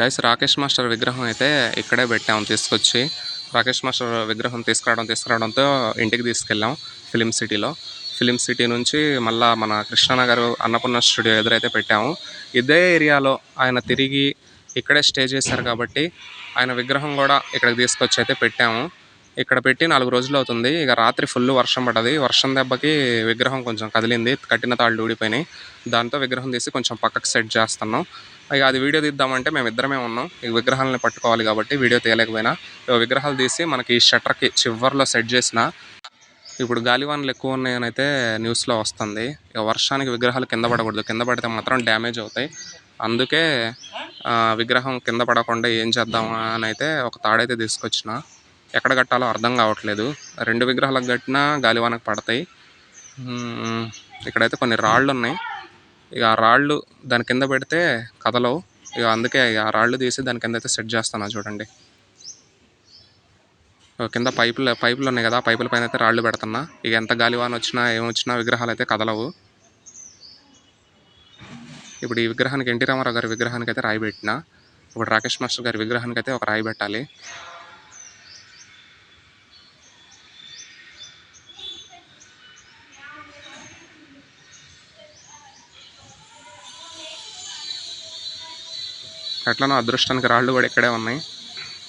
Guys Rakesh master విగ్రహం అయితే ఇక్కడే పెట్టాము తీసుకొచ్చి. రాకేష్ మాస్టర్ విగ్రహం తీసుకురావడం తీసుకురావడంతో ఇంటికి తీసుకెళ్ళాం ఫిలిం సిటీలో. ఫిలిం సిటీ నుంచి మళ్ళా మన కృష్ణానగర్ అన్నపూర్ణ స్టూడియో ఎదురైతే పెట్టాము. ఇదే ఏరియాలో ఆయన తిరిగి ఇక్కడే స్టే చేశారు కాబట్టి ఆయన విగ్రహం కూడా ఇక్కడికి తీసుకొచ్చి అయితే పెట్టాము. ఇక్కడ పెట్టి నాలుగు రోజులు అవుతుంది. ఇక రాత్రి ఫుల్ వర్షం పడ్డది. వర్షం దెబ్బకి విగ్రహం కొంచెం కదిలింది. కట్టిన తాళ్ళు ఊడిపోయినాయి. దాంతో విగ్రహం తీసి కొంచెం పక్కకు సెట్ చేస్తున్నాం. ఇక అది వీడియో తీద్దామంటే మేము ఇద్దరమే ఉన్నాం. ఈ విగ్రహాలని పట్టుకోవాలి కాబట్టి వీడియో తీయలేకపోయినా. ఇక విగ్రహాలు తీసి మనకి ఈ షట్టర్కి చివర్లో సెట్ చేసిన. ఇప్పుడు గాలివానలు ఎక్కువ ఉన్నాయని అయితే న్యూస్లో వస్తుంది. ఇక వర్షానికి విగ్రహాలు కింద పడకూడదు. కింద పడితే మాత్రం డ్యామేజ్ అవుతాయి. అందుకే విగ్రహం కింద పడకుండా ఏం చేద్దామా అని అయితే ఒక తాడైతే తీసుకొచ్చిన. ఎక్కడ కట్టాలో అర్థం కావట్లేదు. రెండు విగ్రహాలకు కట్టినా గాలివానకు పడతాయి. ఇక్కడైతే కొన్ని రాళ్ళు ఉన్నాయి ఇక ఆ రాళ్ళు దాని కింద పెడితే కదలవు. ఇక అందుకే ఇక ఆ రాళ్ళు తీసి దాని కింద అయితే సెట్ చేస్తాను చూడండి. కింద పైపులు పైపులు ఉన్నాయి కదా పైపుల పైన అయితే రాళ్ళు పెడుతున్నా. ఇక ఎంత గాలివాన వచ్చినా ఏమొచ్చినా విగ్రహాలు అయితే కదలవు. ఇప్పుడు ఈ విగ్రహానికి ఎన్టీ రామారావు గారి విగ్రహానికి అయితే రాయి పెట్టిన. ఇప్పుడు రాకేష్ మాస్టర్ గారి విగ్రహానికి అయితే ఒక రాయి పెట్టాలి. ఎట్లనో అదృష్టానికి రాళ్ళు కూడా ఇక్కడే ఉన్నాయి.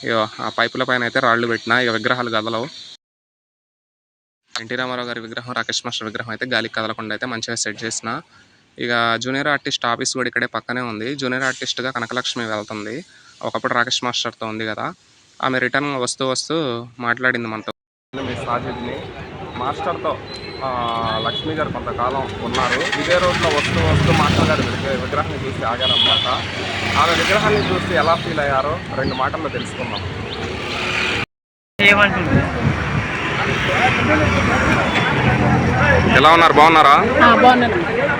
ఇగో ఆ పైపుల పైన అయితే రాళ్ళు పెట్టినా ఇక విగ్రహాలు కదలవు. ఎన్టీ రామారావు గారి విగ్రహం రాకేష్ మాస్టర్ విగ్రహం అయితే గాలికి కదలకుండా అయితే మంచిగా సెట్ చేసిన. ఇక జూనియర్ ఆర్టిస్ట్ ఆఫీస్ కూడా ఇక్కడే పక్కనే ఉంది. జూనియర్ ఆర్టిస్ట్గా కనకలక్ష్మి వెళ్తుంది. ఒకప్పుడు రాకేష్ మాస్టర్తో ఉంది కదా. ఆమె రిటర్న్ వస్తూ వస్తూ మాట్లాడింది మనతో. మీ సాజిద్ని మాస్టర్తో లక్ష్మి గారు కొంతకాలం ఉన్నారు. ఇదే రోజులో వస్తూ వస్తూ మాస్టర్ గారి విగ్రహాన్ని చూసి ఆగారన్నమాట. ఆమె విగ్రహాన్ని చూసి ఎలా ఫీల్ అయ్యారో రెండు మాటల్లో తెలుసుకుందాం. ఏమంటుంది? ఎలా ఉన్నారు? బాగున్నారా?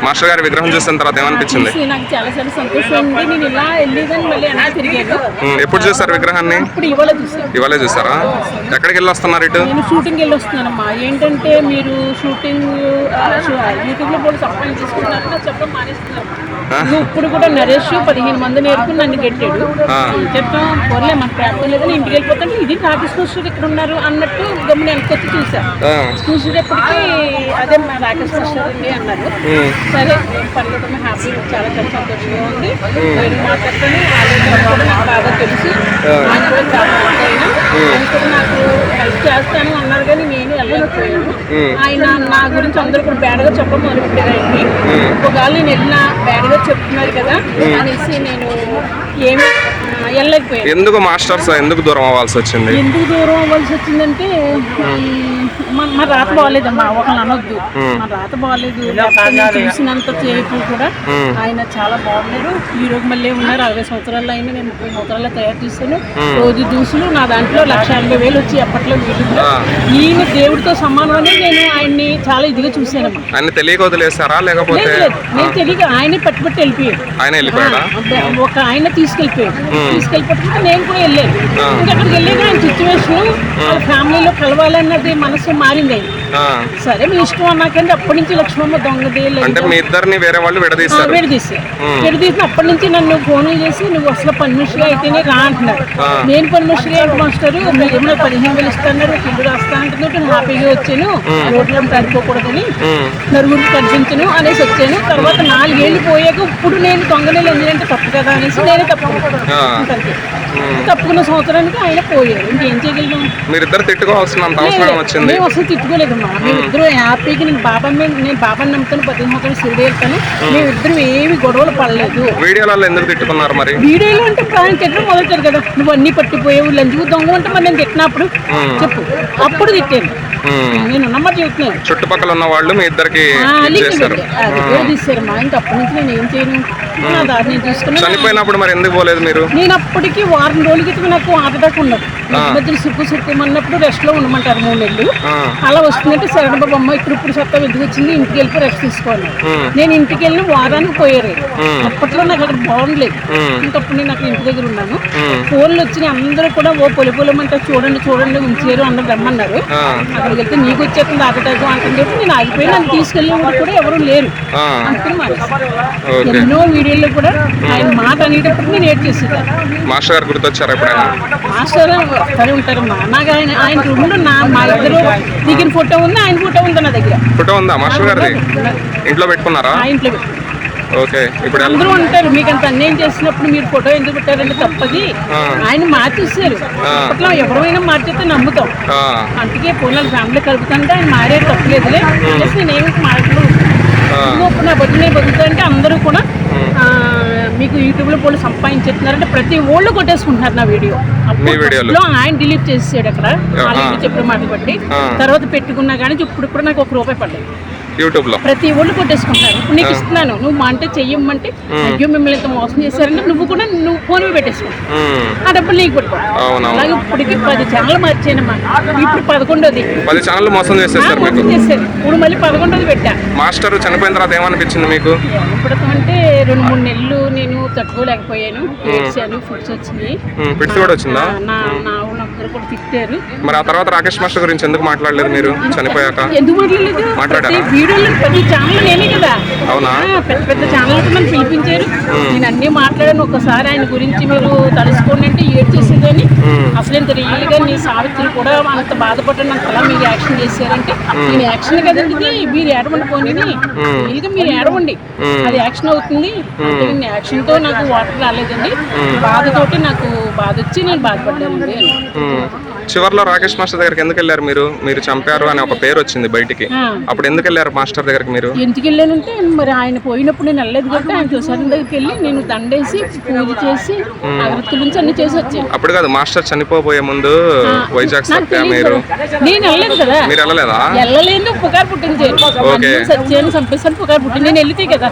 మాస్టర్ గారి విగ్రహం చూసిన తర్వాత ఏమనిపించింది? చూసి నాకు చాలా చాలా సంతోషం ఉంది నేను ఇలా వెళ్ళేదని మళ్ళీ వెనక్కి తిరిగాను? ఉమ్, ఎప్పుడు చూసారు విగ్రహాన్ని? ఇవాళ చూసారా ఎక్కడికి వెళ్ళి వస్తున్నారు ఇటు? నేను షూటింగ్ వెళ్ళి వస్తున్నానమ్మా. ఏంటంటే మీరు షూటింగ్ యూట్యూబ్లో కూడా చెప్పడం ఇప్పుడు కూడా నరేష్ పదిహేను మంది నేర్పుకుని నన్ను గెట్టాడు. చెప్తాం పోలే మన ప్రాప్తం లేదని ఇంటికి వెళ్ళిపోతాను ఇది రాకేష్ మాస్టర్ ఇక్కడ ఉన్నారు అన్నట్టు గమ్మున వెనక్కి వచ్చి చూసా చూసేటప్పటికి అదే మా రాకేష్ మాస్టర్ అండి అన్నారు. సరే పర్లేదు హ్యాపీ చాలా చాలా సంతోషంగా ఉంది. నేను మాట్లాడతాను ఆలోచన నాకు బాగా తెలుసు. నాకు హెల్ప్ చేస్తాను అన్నారు కానీ నేను వెళ్ళలేకపోయాను. ఆయన నా గురించి అందరూ కూడా బేడగా చెప్పడం మొదలుపెట్టారు ఆయన్ని ఒకవేళ నేను వెళ్ళినా బేడగా చెప్తున్నారు కదా అనేసి నేను ఏమి వెళ్ళలేకపోయాను ఎందుకు మాస్టర్స్ ఎందుకు దూరం అవ్వాల్సి వచ్చింది? ఎందుకు దూరం అవ్వాల్సి వచ్చిందంటే మన మన రాత బాగాలేదమ్మా ఒకళ్ళు అనొద్దు. మన రాత బాగాలేదు చూసినంత సేపు కూడా ఆయన చాలా బాగున్నారు. ఈ రోజు మళ్ళీ ఉన్నారు అరవై సంవత్సరాలు అయినా నేను ముప్పై సంవత్సరాలు తయారు చేశాను. రోజు దూసులు నా దాంట్లో లక్ష ఎనభై వేలు వచ్చి అప్పట్లో వీటిలో ఈయన దేవుడితో సమానం అని నేను ఆయన్ని చాలా ఇదిగా చూశానమ్మా. ఆయన తెలియక వదిలేసారా లేకపోతే నేను తెలియక ఆయనే పట్టుబట్టి వెళ్ళిపోయాడు. ఆయన వెళ్ళిపోయాడా? ఒక ఆయన తీసుకెళ్ళిపోయాడు. తీసుకెళ్ళిపోతే నేను కూడా వెళ్ళాను. ఇంకా అక్కడికి వెళ్ళాక ఆయన సిచ్యువేషన్ వాళ్ళ ఫ్యామిలీలో కలవాలన్నది మనసు మారింది. సరే మీ ఇష్టం అన్నాకంటే అప్పటి నుంచి లక్ష్మమ్మ దొంగది అంటే మీ ఇద్దరిని వేరే వాళ్ళు విడదీశారు. విడదీశారు విడదీసిన అప్పటి నుంచి నన్ను ఫోన్లు చేసి నువ్వు అసలు పర్మిషన్ అయితేనే రా అంటున్నారు. నేను పర్మిషన్ ఏంటి మాస్టర్. మీరు ఏమైనా పదిహేను వేలు ఇస్తున్నారు ఇల్లు రాస్తా అంటున్నట్టు నేను హ్యాపీగా వచ్చాను. రోడ్లను తడిపోకూడదని నలుగురు కనిపించను అనేసి వచ్చాను. తర్వాత నాలుగేళ్ళు పోయాక ఇప్పుడు నేను దొంగనేలు ఎందుకంటే తప్పు కదా అనేసి నేనే అంతే. తప్పుకున్న సంవత్సరానికి ఆయన పోయారు. ఇంకేం చేయగలిగాం? మీరిద్దరు తిట్టుకోవాల్సినంత అవసరం వచ్చింది. అసలు తిట్టుకోలేదమ్మా మేమిద్దరు హ్యాపీగా నేను బాబా మీద నేను బాబాని నమ్ముతాను పద్దెనిమిది సంవత్సరాలు సిరిడి వెళ్తాను మేమిద్దరం ఏమి గొడవలు పడలేదు. వీడియోలలో ఎందుకు తిట్టుకున్నారు మరి? వీడియోలో అంటే ఆయన తిట్టడం మొదలెట్టారు కదా. నువ్వు అన్ని పట్టిపోయావు లంచుకు దొంగ అంటే మరి నేను తిట్టినప్పుడు చెప్పు. అప్పుడు తిట్టాను నేను ఉన్నమాట చెప్తున్నాను చుట్టుపక్కల ఉన్న వాళ్ళు మీ ఇద్దరికి కూడా తీశారమ్మా ఇంకా అప్పటి నుంచి నేను ఏం చేయను? నా దారి నేను చనిపోయినప్పుడు మరి ఎందుకు పోలేదు మీరు? నేను అప్పటికి వారం రోజుల క్రితం నాకు అటాక్ ఉన్నది. మధ్య సుక్కు సుక్కు అన్నప్పుడు రెస్ట్లో ఉండమంటారు మూడు నెలలు అలా వస్తుంది వచ్చిందంటే శరణ బాబు అమ్మ ఇక్కడ ఇప్పుడు సత్తా ఎందుకు వచ్చింది? ఇంటికి వెళ్ళి రెస్ట్ తీసుకోవాలి. నేను ఇంటికి వెళ్ళి వారానికి పోయారు అప్పట్లో నాకు అక్కడ బాగుండలేదు. ఇంకప్పుడు నేను అక్కడ ఇంటి దగ్గర ఉన్నాను. ఫోన్లు వచ్చి అందరూ కూడా ఓ పొలి పొలమంటే చూడండి చూడండి ఉంచారు అందరు రమ్మన్నారు. అక్కడికి వెళ్తే నీకు వచ్చేస్తుంది ఆటటాకు అంటుంది చెప్పి నేను ఆగిపోయి నన్ను తీసుకెళ్ళి కూడా ఎవరు లేరు. అందుకని ఎన్నో వీడియోల్లో కూడా ఆయన మాట అనేటప్పుడు నేను ఏడ్ చేసేదాన్ని మాస్టర్ గారు గుర్తొచ్చారా ఎప్పుడైనా? మాస్టర్ వస్తూనే ఉంటారు మా నాకు ఆయన ఆయన రెండు నా మా ఇద్దరు దిగిన ఫోటో ఉంది ఆయన ఫోటో ఉంది నా దగ్గర. ఫోటో ఉందా మాస్టర్ గారిది? ఇంట్లో పెట్టుకున్నారా? ఇంట్లో. ఓకే ఇప్పుడు అందరూ అంటారు మీకు అంత అన్యాయం చేసినప్పుడు మీరు ఫోటో ఎందుకు పెట్టారంటే తప్పది. ఆయన మార్చేసారు ఆ. అప్పట్లో ఎవరైనా మార్చేస్తే నమ్ముతాం. అందుకే పోనీ ఫ్యామిలీ కలుపుతుంటే ఆయన మారే తప్పలేదులే. ప్లస్ నేను ఏమి మారట్లు ఆ. ఇప్పుడు నా బతుకు నేను బతుకుతాంటే అందరూ కూడా మీకు యూట్యూబ్లో పోలు సంపాదించేస్తున్నారంటే ప్రతి ఓళ్ళు కొట్టేసుకుంటున్నారు నా వీడియో. అప్పుడు ఆయన డిలీట్ చేసాడు అక్కడ. చెప్పిన మాట బట్టి. తర్వాత పెట్టుకున్నా కానీ ఇప్పుడు ఇప్పుడు నాకు ఒక రూపాయి పడ్డది యూట్యూబ్లో ప్రతి ఒళ్ళు కొట్టేసుకుంటారు నీకు ఇస్తున్నాను నువ్వు మా అంటే చెయ్యమంటే అయ్యో మిమ్మల్ని ఇంత మోసం చేశారంటే నువ్వు కూడా నువ్వు ఫోన్ పెట్టేసుకో. ఆ డబ్బులు నీకు పట్టుకో. అలాగే ఇప్పటికి పది ఛానల్ మార్చానమ్మా ఇప్పుడు పదకొండోది. పది ఛానల్ మోసం మీకు మోసం చేశారు. ఇప్పుడు మళ్ళీ పదకొండోది పెట్టా. మాస్టర్ చనిపోయిన తర్వాత ఏమనిపించింది మీకు? ఇప్పుడు అంటే రెండు మూడు నెలలు నేను తట్టుకోలేకపోయాను. ఏడ్చాను ఫుడ్స్ ఉమ్, పిడిసి కూడా వచ్చిందా? నా మరి ఆ తర్వాత రాకేష్ మాస్టర్ గురించి ఎందుకు మాట్లాడలేదు మీరు? చనిపోయాక? ఎందుకు మాట్లాడలేదు? మాట్లాడారా? ప్రతి వీడియోలో ప్రతి ఛానల్ నేనే కదా అవునా? పెద్ద పెద్ద ఛానల్ నన్ను పిలిపించారు. నేను అన్ని మాట్లాడాను. ఒకసారి ఆయన గురించి మీరు తలుసుకోండి అంటే ఏడ్ చేసేదని అసలు ఇంత రియల్గా నీ సావిత్రి కూడా అంత బాధపడ్డాను అంతలా మీరు యాక్షన్ చేశారంటే నేను యాక్షన్ కదండి మీరు ఏడవండి పోనీ రియల్గా మీరు ఏడవండి. అది యాక్షన్ అవుతుంది. అంటే నేను యాక్షన్తో నాకు వాటర్ రాలేదండి. బాధతోటి నాకు బాధ వచ్చి నేను బాధపడ్డానండి. చివర్లో రాకేష్ మాస్టర్ దగ్గరికి ఎందుకు వెళ్ళారు మీరు? మీరు చంపారు అనే ఒక పేరు వచ్చింది బయటికి. అప్పుడు ఎందుకు వెళ్ళారు మాస్టర్ దగ్గరికి మీరు? ఎందుకు వెళ్ళానంటే మరి ఆయన పోయినప్పుడు నేను వెళ్ళలేదు కాబట్టి ఆయన తులసారి దగ్గరికి వెళ్ళి నేను దండేసి పూజ చేసి అగరత్తుల నుంచి అన్ని చేసి వచ్చాను. అప్పుడు కాదు మాస్టర్ చనిపోబోయే ముందు వైజాగ్ సత్య మీరు. నేను వెళ్ళలేదు కదా. మీరు వెళ్ళలేదా? వెళ్ళలేదు పుకారు పుట్టింది. ఓకే. సత్యాన్ని చంపేసాను పుకారు పుట్టింది. నేను వెళ్తే కదా.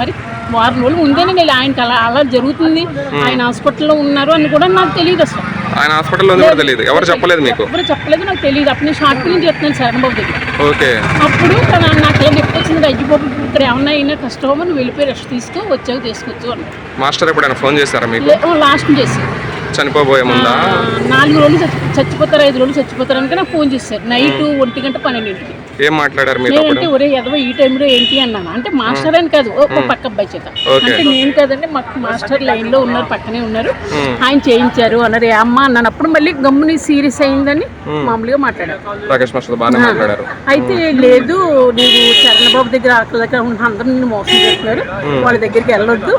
మరి వారం రోజులు ముందే నేను ఆయనకి అలా అలా జరుగుతుంది. ఆయన హాస్పిటల్లో ఉన్నారు అని కూడా నాకు తెలియదు అసలు. ఆయన హాస్పిటల్లో ఉంది కూడా తెలియదు ఎవరు చెప్పలేదు మీకు? ఎప్పుడు చెప్పలేదు నాకు తెలియదు అప్పుడు నేను షార్ట్ ఫిల్మ్ చెప్తున్నాను శరణబాబు దగ్గర. ఓకే. అప్పుడు నాకు ఇలా నొప్పి వచ్చింది అయ్యిపోపు ఇక్కడ ఏమన్నా అయినా కష్టమో నువ్వు వెళ్ళిపోయి రెస్ట్ తీసుకో వచ్చాక తీసుకొచ్చు అన్నాడు. మాస్టర్ ఎప్పుడైనా ఫోన్ చేశారా మీకు? లాస్ట్ చేసి చనిపోబోయే ముందా? నాలుగు రోజులు చచ్చి- చచ్చిపోతారు ఐదు రోజులు చచ్చిపోతారు అనుక నాకు ఫోన్ చేశారు. నైట్ ఒంటి గంట పన్నెండింటికి. ఏం మాట్లాడారు మీరు నేనంటే ఒరే ఎదవ ఈ టైంలో ఏంటి అన్నాను. అంటే మాస్టర్ అని కాదు ఒక పక్క అబ్బాయి చేత. అంటే నేను కాదండి మాకు మాస్టర్ లైన్లో ఉన్నారు పక్కనే ఉన్నారు. ఆయన చేయించారు అన్నారు. ఏ అమ్మ అన్నాను. అప్పుడు మళ్ళీ గమ్ముని సీరియస్ అయిందని మామూలుగా మాట్లాడారు. అయితే లేదు నీవు చరణబాబు దగ్గర అక్కడ దగ్గర ఉన్న అందరూ నిన్ను మోసం చేస్తున్నారు. వాళ్ళ దగ్గరికి వెళ్ళొద్దు.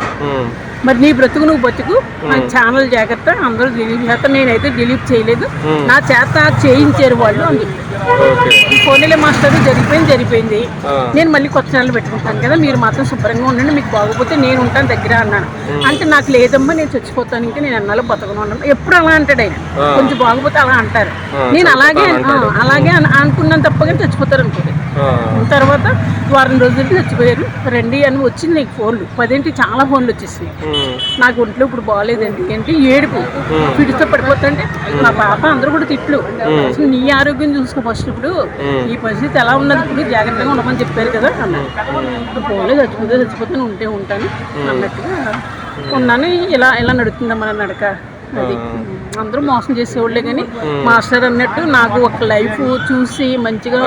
మరి నీ బ్రతుకు నువ్వు బతుకు. నా ఛానల్ జాగ్రత్త అందరూ డిలీట్ చేస్తా నేనైతే డిలీట్ చేయలేదు. నా చేత చేయించారు వాళ్ళు అని ఈ ఫోన్లే మాస్టర్ జరిగిపోయింది జరిగిపోయింది. నేను మళ్ళీ కొత్త ఛానల్ పెట్టుకుంటాను కదా మీరు మాత్రం శుభ్రంగా ఉండండి మీకు బాగోపోతే నేను ఉంటాను దగ్గర అన్నాను. అంటే నాకు లేదమ్మా నేను చచ్చిపోతాను ఇంకా నేను అన్నాలో బతకను అన్నాను. ఎప్పుడు అలా అంటాడు ఆయన. కొంచెం బాగోపోతే అలా అంటారు. నేను అలాగే అలాగే అను- అనుకున్నాను తప్పగా చచ్చిపోతారు అనుకోలేదు ఆ, తర్వాత వారం రోజులకి చచ్చిపోయారు రండి అని వచ్చింది నీకు ఫోన్లు. పదేంటి చాలా ఫోన్లు వచ్చేసినాయి. ఉమ్, నాకు ఒంట్లో ఇప్పుడు బాగాలేదండి. ఏంటి? ఏడుపు. పిడితో పడిపోతుంటే మా పాప అందరూ కూడా తిట్లు. అసలు నీ ఆరోగ్యం చూసుకో ఫస్ట్ ఇప్పుడు. ఈ పరిస్థితి ఎలా ఉన్నది ఇప్పుడు? జాగ్రత్తగా ఉండమని చెప్పారు కదా అన్నారు పోలే చచ్చిపోతే చచ్చిపోతాను ఉంటే ఉంటాను అన్నట్టుగా. ఉన్నాను. ఇలా ఇలా నడుతుందమ్మా నా నడక? అది. అందరూ మోసం చేసేవాళ్ళే కానీ మాస్టర్ అన్నట్టు నాకు ఒక లైఫ్ చూసి మంచిగా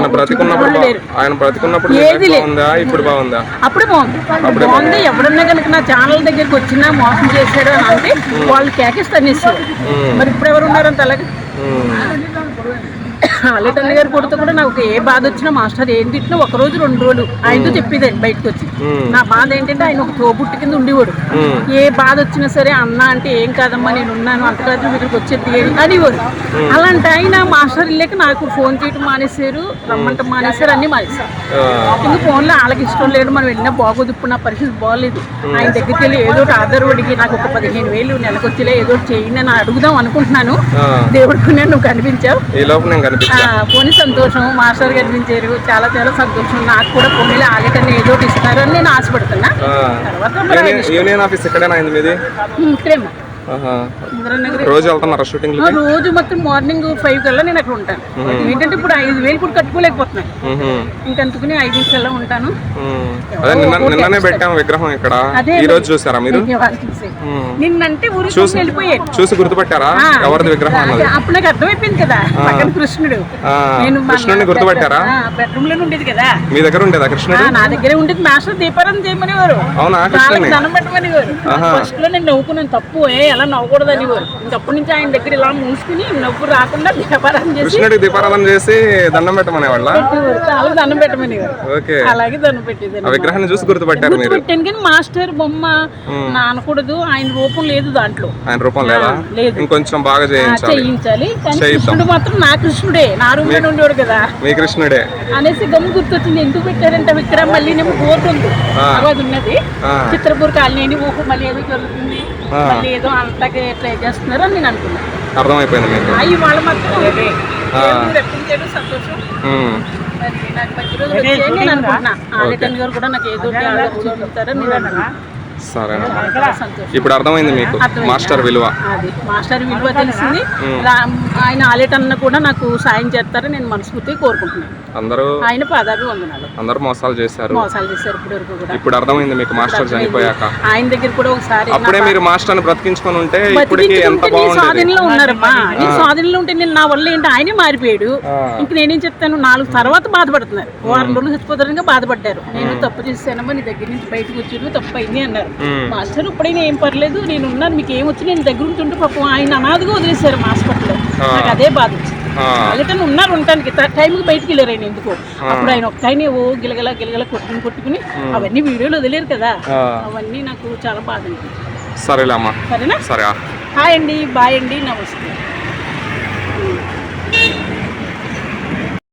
ఏది లేదు. బాగుందా? ఇప్పుడు బాగుందా? అప్పుడే బాగుంది. బాగుంది. ఎవరన్నా కనుక నా ఛానల్ దగ్గరికి వచ్చినా మోసం చేశాడు అని అంటే వాళ్ళు కేకేసి తన్నేస్తారు మరి ఇప్పుడు ఎవరు ఉన్నారంత అలాగే? వాళ్ళ తండ్రి గారు కొడుతూ కూడా నాకు ఏ బాధ వచ్చినా మాస్టర్ ఏం తిట్టినా ఒక రోజు రెండు రోజులు. ఆయనతో చెప్పేదండి బయటకు వచ్చి. నా బాధ ఏంటంటే ఆయన ఒక తోబుట్టి కింద ఉండేవాడు. ఏ బాధ వచ్చినా సరే అన్న అంటే ఏం కాదమ్మా నేను ఉన్నాను నువ్వు ఇక్కడికి వచ్చేది అనేవాడు. అలాంటి ఆయన మాస్టర్ వెళ్ళాక నాకు ఫోన్ చేయడం మానేశారు రమ్మంట మానేశారు అన్నీ మానేశారు. ఇంక ఫోన్లో వాళ్ళకి ఇష్టం లేదు మనం వెళ్ళినా బాగోదు ఇప్పుడు నా పరిస్థితి బాగోలేదు. ఆయన దగ్గరికి వెళ్ళి ఏదో ఒకటి ఆధార్ అడిగి నాకు ఒక పదిహేను వేలు నెలకు వచ్చేలా ఏదో ఒకటి చేయండి అని అడుగుదాం అనుకుంటున్నాను. దేవుడికి నేను నువ్వు కనిపించావు. ఈ లోపు నేను కనిపించా ఆ, పోనీ సంతోషం. మాస్టర్ కనిపించారు చాలా చాలా సంతోషం. నాకు కూడా పోనీలో ఆగటన్ని ఏదో ఒకటి ఇస్తారు అని నేను ఆశపడుతున్నా. తర్వాత యూనియన్ ఆఫీస్ ఎక్కడైనా అయింది రోజు వెళ్తున్నారా షూటింగ్ రోజు మొత్తం మార్నింగ్ ఫైవ్ కల్లా నేను అక్కడ ఉంటాను. ఏంటంటే ఇప్పుడు ఐదు వేలు కూడా కట్టుకోలేకపోతున్నాను. ఇంకందుకుని ఐదు కల్లా ఉంటాను. నిన్ననే పెట్టాం విగ్రహం ఇక్కడ. ఈ రోజు చూసారా మీరు? చూసే. నిన్నంటే ఊరికి తీసుకుని వెళ్ళిపోయాను చూసి గుర్తుపట్టారా? ఎవరిది విగ్రహం అన్నది? అప్పుడు నాకు అర్థమైపోయింది కదా. పక్కన కృష్ణుడు. నేను కృష్ణుడిని గుర్తుపట్టారా? బెడ్రూమ్లోనే ఉండేది కదా. మీ దగ్గర ఉండేదా కృష్ణుడు? నా దగ్గరే ఉండేది. మాస్టర్ దీపారాధన చేయమనేవారు. అవునా కృష్ణుని దండం పెట్టమనేవారు. ఫస్ట్లో నేను నవ్వుకున్నాను తప్పు ఏ ఎలా నవ్వకూడదు అనేవారు ఇంకప్పటి నుంచి ఆయన దగ్గర ఇలా మూసుకుని నవ్వు రాకుండా దీపారాధన చేసి దీపారాధన చేసి దండం పెట్టమనే దండం పెట్టమనేవారు. అలాగే దండం పెట్టేది. విగ్రహాన్ని చూసి గుర్తుపట్టారు మీరు? పెట్టాను కానీ మాస్టర్ బొమ్మ నా అనకూడదు ఆయన రూపం లేదు దాంట్లో. ఆయన రూపం లేదా. ఇంకొంచెం బాగా చేయించాలి. కృష్ణుడు మాత్రం నా కృష్ణుడే. నా రూమ్లో ఉండేవాడు కదా. మీ కృష్ణుడే. అనేసి గమ్ము గుర్తొచ్చింది. ఎందుకు పెట్టారంటే విక్రమ్ మళ్ళీ నేమో బోర్డు ఉంది. ఉన్నది. చిత్రపూర్ కాలనీ అని ఊహు మళ్ళీ ఏదో జరుగుతుంది. మళ్ళీ ఏదో అంతగా ట్రై చేస్తున్నారు అని నేను అనుకున్నాను అర్థమైపోయింది మీకు. అవి వాళ్ళ మాత్రం రప్పించాడు సంతోషం. మరి నాకు మంచి రోజులు వచ్చాయని నేను అనుకుంటున్నా. ఆదిత్యన్ గారు కూడా నాకు ఏదో చూపుతారని నేను అనుకుంటున్నా. సరేనా? సంతోషం. ఇప్పుడు అర్థమైంది మీకు. మాస్టర్ విలువ. అది. మాస్టర్ విలువ తెలిసింది. రా- ఆయన ఆలేటన్న కూడా నాకు సాయం చేస్తారని నేను మనస్ఫూర్తిగా కోరుకుంటున్నాను. అందరూ ఆయన పాదాభి వందనాలు. అందరూ మోసాలు చేశారు. మోసాలు చేశారు ఇప్పటి వరకు కూడా. ఇప్పుడు అర్థమైంది మీకు మాస్టర్ చనిపోయాక. ఆయన దగ్గర కూడా ఒకసారి అప్పుడే మీరు మాస్టర్ని బ్రతికించుకొని ఉంటే ఇప్పటికి ఎంత బాగుండేది. స్వాధీనంలో ఉన్నారమ్మా. నీ స్వాధీనంలో ఉంటే నేను నా వల్ల ఏంటి? ఆయనే మారిపోయాడు. ఇంక నేనేం చెప్తాను? నాలుగు తర్వాత బాధపడుతున్నారు. వారం రోజులు చచ్చిపోతారని బాధపడ్డారు. నేను తప్పు చేశానమ్మా నీ దగ్గర నుంచి బయటకు వచ్చాను తప్పు అయింది అన్నారు. మ్మ్. మాస్టర్ ఇప్పుడైనా ఏం పర్లేదు నేను ఉన్నాను మీకు ఏం వచ్చి నేను దగ్గర ఉంటుంటే పాపం ఆయన అనాథగా వదిలేశారు మా హాస్పిటల్లో. నాకు అదే బాధ వచ్చింది. ఉన్నారు ఉండటానికి టైంకి బయటికి వెళ్ళారు ఆయన ఎందుకో. అప్పుడు ఆయన ఒక టైం ఓ గిలగల గిలగల కొట్టుకుని కొట్టుకుని అవన్నీ వీడియోలు వదిలేరు కదా. అవన్నీ నాకు చాలా బాధ అనిపించింది. సరేలే అమ్మా. సరేనా? సరే. హాయ్ అండి బాయ్ అండి నమస్తే.